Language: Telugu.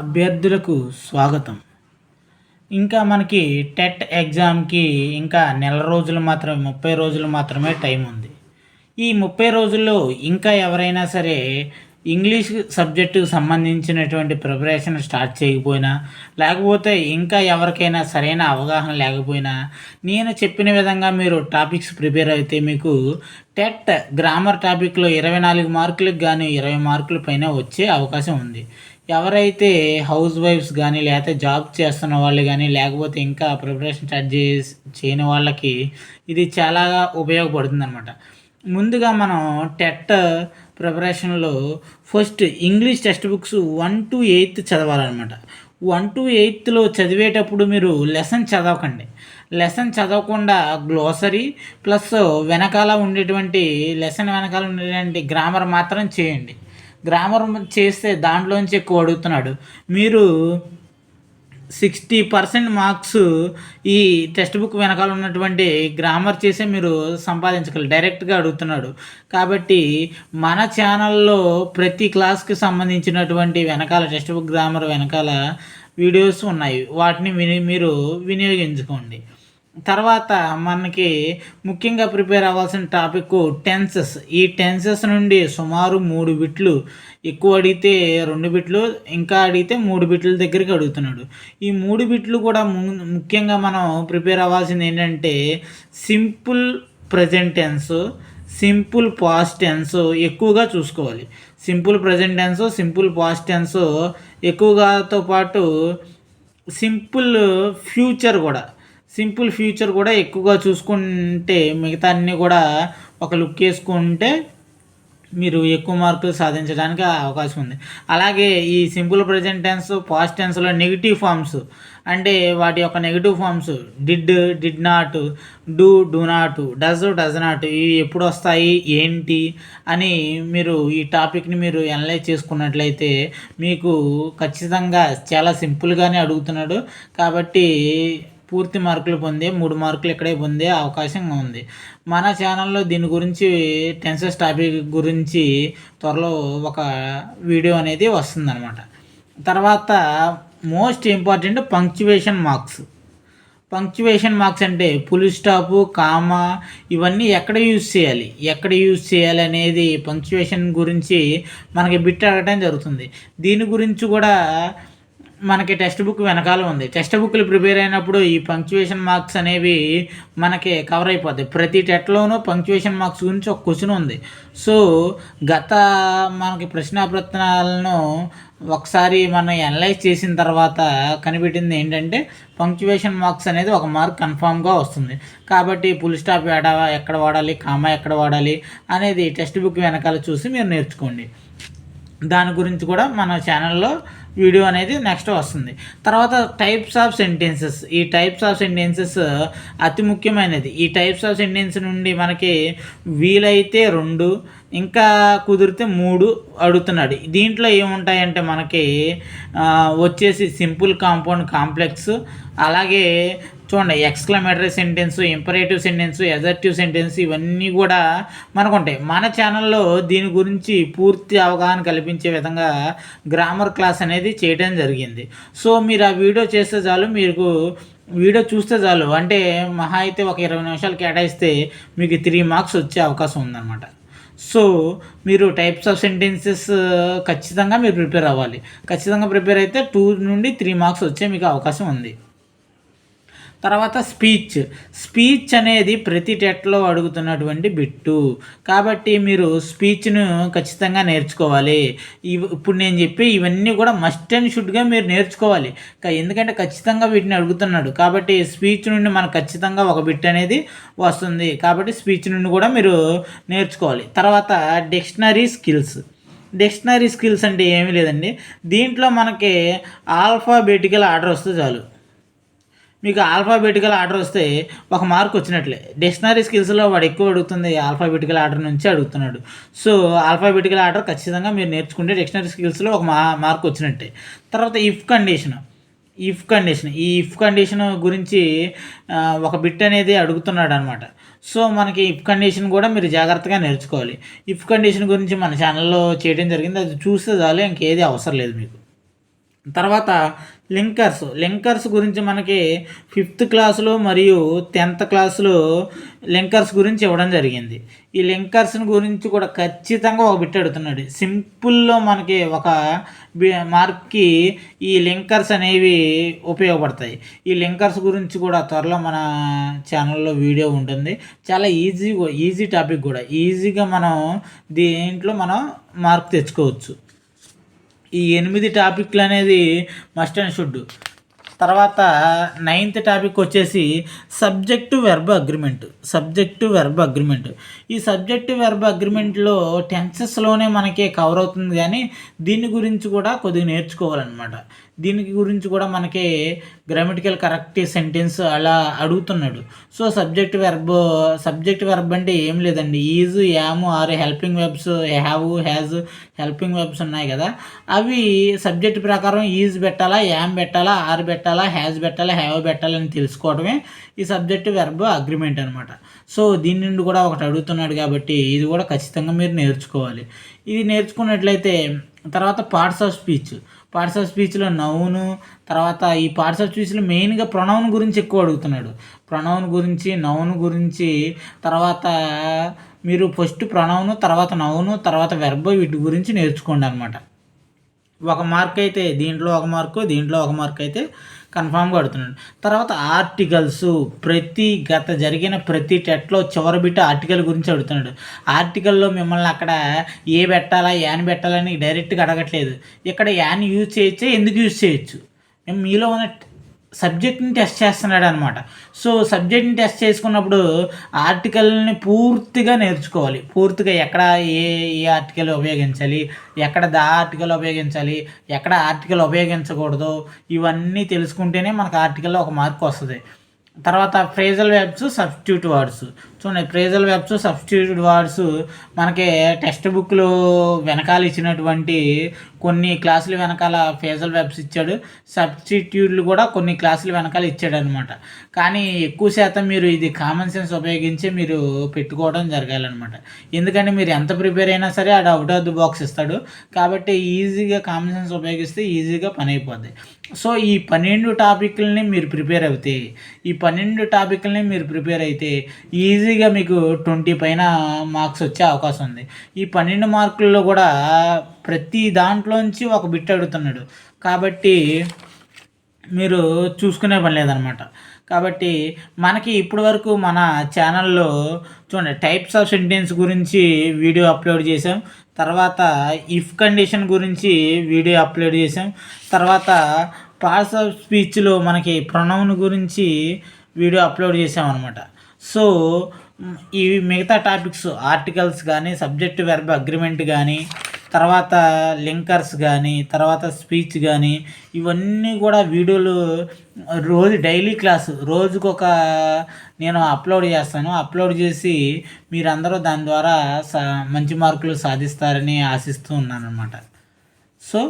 అభ్యర్థులకు స్వాగతం. ఇంకా మనకి టెట్ ఎగ్జామ్కి ఇంకా నెల రోజులు మాత్రమే ముప్పై రోజులు మాత్రమే టైం ఉంది. ఈ ముప్పై రోజుల్లో ఇంకా ఎవరైనా సరే ఇంగ్లీష్ సబ్జెక్టుకు సంబంధించినటువంటి ప్రిపరేషన్ స్టార్ట్ చేయకపోయినా లేకపోతే ఇంకా ఎవరికైనా సరైన అవగాహన లేకపోయినా నేను చెప్పిన విధంగా మీరు టాపిక్స్ ప్రిపేర్ అయితే మీకు టెట్ గ్రామర్ టాపిక్లో ఇరవై నాలుగు మార్కులకు కానీ ఇరవై మార్కుల పైన వచ్చే అవకాశం ఉంది. ఎవరైతే హౌస్ వైఫ్స్ కానీ లేకపోతే జాబ్ చేస్తున్న వాళ్ళు కానీ లేకపోతే ఇంకా ప్రిపరేషన్ స్టార్ట్ చే చేయని వాళ్ళకి ఇది చాలా ఉపయోగపడుతుంది అనమాట ముందుగా మనం టెట్ ప్రిపరేషన్లో first English text books one to eighth చదవాలన్నమాట. One to ఎయిత్లో చదివేటప్పుడు మీరు లెసన్ చదవకండి. లెసన్ చదవకుండా గ్లోసరీ ప్లస్ వెనకాల ఉండేటువంటి లెసన్ వెనకాల ఉండేటువంటి గ్రామర్ మాత్రం చేయండి. గ్రామర్ చేస్తే దాంట్లోంచి ఎక్కువ అడుగుతున్నాడు. మీరు సిక్స్టీ పర్సెంట్ మార్క్స్ ఈ టెక్స్ట్ బుక్ వెనకాల ఉన్నటువంటి గ్రామర్ చేసే మీరు సంపాదించగలరు. డైరెక్ట్గా అడుగుతున్నాడు. కాబట్టి మన ఛానల్లో ప్రతి క్లాస్కి సంబంధించినటువంటి వెనకాల టెక్స్ట్ బుక్ గ్రామర్ వెనకాల వీడియోస్ ఉన్నాయి. వాటిని విని మీరు వినియోగించుకోండి. తర్వాత మనకి ముఖ్యంగా ప్రిపేర్ అవ్వాల్సిన టాపిక్ టెన్సెస్. ఈ టెన్సెస్ నుండి సుమారు మూడు బిట్లు ఎక్కువ అడిగితే రెండు బిట్లు ఇంకా అడిగితే మూడు బిట్ల దగ్గరికి అడుగుతున్నాడు. ఈ మూడు బిట్లు కూడా ముఖ్యంగా మనం ప్రిపేర్ అవ్వాల్సింది ఏంటంటే simple present tense simple past tense ఎక్కువగా చూసుకోవాలి. Simple present tense simple past tense ఎక్కువగాతో పాటు సింపుల్ ఫ్యూచర్ కూడా సింపుల్ ఫ్యూచర్ కూడా ఎక్కువగా చూసుకుంటే మిగతా అన్నీ కూడా ఒక లుక్ వేసుకుంటే మీరు ఎక్కువ మార్కులు సాధించడానికి అవకాశం ఉంది. అలాగే ఈ సింపుల్ ప్రజెంట్ టెన్స్ పాస్ట్ టెన్స్లో నెగిటివ్ ఫామ్స్ అంటే వాటి యొక్క negative forms did did not do do not does does not ఇవి ఎప్పుడు వస్తాయి ఏంటి అని మీరు ఈ టాపిక్ని మీరు అనలైజ్ చేసుకున్నట్లయితే మీకు ఖచ్చితంగా చాలా సింపుల్గానే అడుగుతున్నాడు. కాబట్టి పూర్తి మార్కులు పొందే మూడు మార్కులు ఇక్కడే పొందే అవకాశం ఉంది. మన ఛానల్లో దీని గురించి టెన్సెస్ టాపిక్ గురించి త్వరలో ఒక వీడియో అనేది వస్తుందన్నమాట. తర్వాత most important punctuation marks. Punctuation marks అంటే పులి స్టాపు కామా ఇవన్నీ ఎక్కడ యూజ్ చేయాలి? ఎక్కడ యూజ్ చేయాలి అనేది పంక్చువేషన్ గురించి మనకి బిట్ అడగటం జరుగుతుంది. దీని గురించి కూడా మనకి టెక్స్ట్ బుక్ వెనకాల ఉంది. టెక్స్ట్ బుక్లు ప్రిపేర్ అయినప్పుడు ఈ పంక్చువేషన్ మార్క్స్ అనేవి మనకి కవర్ అయిపోతాయి. ప్రతి టెట్లోనూ పంక్చువేషన్ మార్క్స్ గురించి ఒక క్వశ్చన్ ఉంది. సో గత మనకి ప్రశ్నాపత్రాలను ఒకసారి మనం అనలైజ్ చేసిన తర్వాత కనిపెట్టింది ఏంటంటే పంక్చువేషన్ మార్క్స్ అనేది ఒక మార్క్ కన్ఫామ్గా వస్తుంది. కాబట్టి పుల్ స్టాప్ ఎడ ఎక్కడ వాడాలి కామా ఎక్కడ వాడాలి అనేది టెక్స్ట్ బుక్ వెనకాల చూసి మీరు నేర్చుకోండి. దాని గురించి కూడా మన ఛానల్లో వీడియో అనేది నెక్స్ట్ వస్తుంది. తర్వాత టైప్స్ ఆఫ్ సెంటెన్సెస్ ఈ టైప్స్ ఆఫ్ సెంటెన్సెస్ అతి ముఖ్యమైనది. ఈ టైప్స్ ఆఫ్ సెంటెన్స్ నుండి మనకి వీలైతే రెండు ఇంకా కుదిరితే మూడు అడుగుతున్నాడు. దీంట్లో ఏముంటాయంటే మనకి వచ్చేసి సింపుల్ కాంపౌండ్ కాంప్లెక్స్ అలాగే చూడండి exclamatory sentence imperative sentence assertive sentence ఇవన్నీ కూడా మనకు ఉంటాయి మన ఛానల్లో దీని గురించి పూర్తి అవగాహన కల్పించే విధంగా గ్రామర్ క్లాస్ అనేది చేయడం జరిగింది. సో మీరు ఆ వీడియో చేస్తే చాలు మీకు వీడియో చూస్తే చాలు. అంటే మహా అయితే ఒక ఇరవై నిమిషాలు కేటాయిస్తే మీకు త్రీ మార్క్స్ వచ్చే అవకాశం ఉందన్నమాట. సో మీరు టైప్స్ ఆఫ్ సెంటెన్సెస్ ఖచ్చితంగా మీరు ప్రిపేర్ అవ్వాలి. ఖచ్చితంగా ప్రిపేర్ అయితే టూ నుండి త్రీ మార్క్స్ వచ్చే మీకు అవకాశం ఉంది. తర్వాత స్పీచ్. స్పీచ్ అనేది ప్రతి టెట్లో అడుగుతున్నటువంటి బిట్టు. కాబట్టి మీరు స్పీచ్ను ఖచ్చితంగా నేర్చుకోవాలి. ఇప్పుడు నేను చెప్పి ఇవన్నీ కూడా మస్ట్ అండ్ షుడ్గా మీరు నేర్చుకోవాలి. ఎందుకంటే ఖచ్చితంగా వీటిని అడుగుతున్నాడు. కాబట్టి స్పీచ్ నుండి మనకు ఖచ్చితంగా ఒక బిట్ అనేది వస్తుంది. కాబట్టి స్పీచ్ నుండి కూడా మీరు నేర్చుకోవాలి. తర్వాత డిక్షనరీ స్కిల్స్. డిక్షనరీ స్కిల్స్ అంటే ఏమీ లేదండి. దీంట్లో మనకి ఆల్ఫాబెటికల్ ఆర్డర్ వస్తే చాలు. మీకు ఆల్ఫాబెటికల్ ఆర్డర్ వస్తే ఒక మార్క్ వచ్చినట్లే. డిక్షనరీ స్కిల్స్లో వాడు ఎక్కువ అడుగుతుంది ఆల్ఫాబెటికల్ ఆర్డర్ నుంచి అడుగుతున్నాడు. సో ఆల్ఫాబెటికల్ ఆర్డర్ ఖచ్చితంగా మీరు నేర్చుకుంటే డిక్షనరీ స్కిల్స్లో ఒక మా మార్క్ వచ్చినట్టే. తర్వాత ఇఫ్ కండిషన్ ఇఫ్ కండిషన్ ఈ ఇఫ్ కండిషన్ గురించి ఒక బిట్ అనేది అడుగుతున్నాడు అనమాట సో మనకి ఇఫ్ కండిషన్ కూడా మీరు జాగ్రత్తగా నేర్చుకోవాలి. ఇఫ్ కండిషన్ గురించి మన ఛానల్లో చేయడం జరిగింది. అది చూస్తే చాలు ఇంకేది అవసరం లేదు మీకు. తర్వాత లింకర్స్ లింకర్స్ గురించి మనకి ఫిఫ్త్ క్లాసులో మరియు టెన్త్ క్లాసులో లింకర్స్ గురించి ఇవ్వడం జరిగింది. ఈ లింకర్స్ గురించి కూడా ఖచ్చితంగా ఒక బిట్ అడుగుతున్నాడు. సింపుల్లో మనకి ఒక మార్క్కి ఈ లింకర్స్ అనేవి ఉపయోగపడతాయి. ఈ లింకర్స్ గురించి కూడా త్వరలో మన ఛానల్లో వీడియో ఉంటుంది. చాలా ఈజీ ఈజీ టాపిక్ కూడా. ఈజీగా మనం దీంట్లో మనం మార్క్ తెచ్చుకోవచ్చు. ఈ ఎనిమిది టాపిక్లు అనేది మస్ట్ అండ్ షుడ్ తర్వాత నైన్త్ టాపిక్ వచ్చేసి subject verb agreement subject verb agreement ఈ సబ్జెక్టు వెర్బ్ అగ్రిమెంట్లో టెన్సెస్లోనే మనకి కవర్ అవుతుంది కానీ దీని గురించి కూడా కొద్దిగా నేర్చుకోవాలన్నమాట. దీనికి గురించి కూడా మనకి గ్రామటికల్ కరెక్ట్ సెంటెన్స్ అలా అడుగుతున్నాడు. So subject verb subject verb అంటే ఏం లేదండి. Is am are helping verbs have has helping verbs ఉన్నాయి కదా. అవి సబ్జెక్ట్ ప్రకారం ఈజ్ పెట్టాలా యామ్ పెట్టాలా ఆర్ పెట్టాలా హ్యాజ్ పెట్టాలా హ్యావ్ పెట్టాలని తెలుసుకోవడమే ఈ సబ్జెక్ట్ వెర్బ్ అగ్రిమెంట్ అనమాట సో దీని నుండి కూడా ఒకటి అడుగుతున్నాడు కాబట్టి ఇది కూడా ఖచ్చితంగా మీరు నేర్చుకోవాలి. ఇది నేర్చుకున్నట్లయితే తర్వాత parts of speech parts of స్పీచ్లో noun తర్వాత ఈ పార్ట్స్ ఆఫ్ స్పీచ్లో మెయిన్గా ప్రొనౌన్ గురించి ఎక్కువ అడుగుతున్నాడు. ప్రొనౌన్ గురించి నౌన్ గురించి తర్వాత మీరు ఫస్ట్ ప్రొనౌను తర్వాత నౌను తర్వాత వెర్బ్ వీటి గురించి నేర్చుకోండి అనమాట ఒక మార్క్ అయితే దీంట్లో ఒక మార్కు దీంట్లో ఒక మార్క్ అయితే కన్ఫామ్గా అడుగుతున్నాడు తర్వాత ఆర్టికల్స్ ప్రతి గత జరిగిన ప్రతి టెట్లో చివరి బిట్ ఆర్టికల్ గురించి అడుగుతున్నాడు ఆర్టికల్లో మిమ్మల్ని అక్కడ ఏ పెట్టాలా యాన్ పెట్టాలని డైరెక్ట్గా అడగట్లేదు. ఇక్కడ యాన్ యూజ్ చేయొచ్చే ఎందుకు యూజ్ చేయొచ్చు? మీలో ఉన్న సబ్జెక్ట్ని టెస్ట్ చేస్తున్నాడు అనమాట సో సబ్జెక్ట్ని టెస్ట్ చేసుకున్నప్పుడు ఆర్టికల్ని పూర్తిగా నేర్చుకోవాలి. పూర్తిగా ఎక్కడ ఏ ఏ ఆర్టికల్ ఉపయోగించాలి ఎక్కడ దా ఆర్టికల్ ఉపయోగించాలి ఎక్కడ ఆర్టికల్ ఉపయోగించకూడదు ఇవన్నీ తెలుసుకుంటేనే మనకు ఆర్టికల్లో ఒక మార్క్ వస్తుంది. తర్వాత ఫ్రేజల్ వెబ్స్ సబ్స్టిట్యూట్ వర్డ్స్ చూడండి ఫ్రేజల్ వెబ్స్ సబ్స్టిట్యూట్ వర్డ్స్ మనకి టెక్స్ట్ బుక్లు వెనకాల ఇచ్చినటువంటి కొన్ని క్లాసులు వెనకాల ఫేజల్ వెబ్స్ ఇచ్చాడు. సబ్స్టిట్యూట్లు కూడా కొన్ని క్లాసులు వెనకాల ఇచ్చాడు అనమాట కానీ ఎక్కువ శాతం మీరు ఇది కామన్ సెన్స్ ఉపయోగించి మీరు పెట్టుకోవడం జరగాలన్నమాట. ఎందుకంటే మీరు ఎంత ప్రిపేర్ అయినా సరే ఆడ అవుట్ ఆఫ్ ది బాక్స్ ఇస్తాడు. కాబట్టి ఈజీగా కామన్ సెన్స్ ఉపయోగిస్తే ఈజీగా పని అయిపోద్ది. సో ఈ పన్నెండు టాపిక్లని మీరు ప్రిపేర్ అవుతే ఈ పన్నెండు టాపిక్లని మీరు ప్రిపేర్ అయితే ఈజీగా మీకు ట్వంటీ పైన మార్క్స్ వచ్చే అవకాశం ఉంది. ఈ పన్నెండు మార్కుల్లో కూడా ప్రతి దాంట్లోంచి ఒక బిట్ అడుగుతున్నాడు. కాబట్టి మీరు చూసుకునే పని లేదనమాట. కాబట్టి మనకి ఇప్పటి వరకు మన ఛానల్లో చూడండి టైప్స్ ఆఫ్ సెంటెన్స్ గురించి వీడియో అప్లోడ్ చేసాం తర్వాత ఇఫ్ కండిషన్ గురించి వీడియో అప్లోడ్ చేసాం తర్వాత పార్ట్స్ ఆఫ్ స్పీచ్లో మనకి ప్రొనౌన్ గురించి వీడియో అప్లోడ్ చేసామన్నమాట సో ఇవి మిగతా టాపిక్స్ ఆర్టికల్స్ కానీ సబ్జెక్ట్ వెర్బ్ అగ్రిమెంట్ కానీ తర్వాత లింకర్స్ కానీ తర్వాత స్పీచ్ కానీ ఇవన్నీ కూడా వీడియోలు రోజు డైలీ క్లాసు. రోజుకొక నేను అప్లోడ్ చేస్తాను. అప్లోడ్ చేసి మీరందరూ దాని ద్వారా సా మంచి మార్కులు సాధిస్తారని ఆశిస్తూ ఉన్నాను అనమాట సో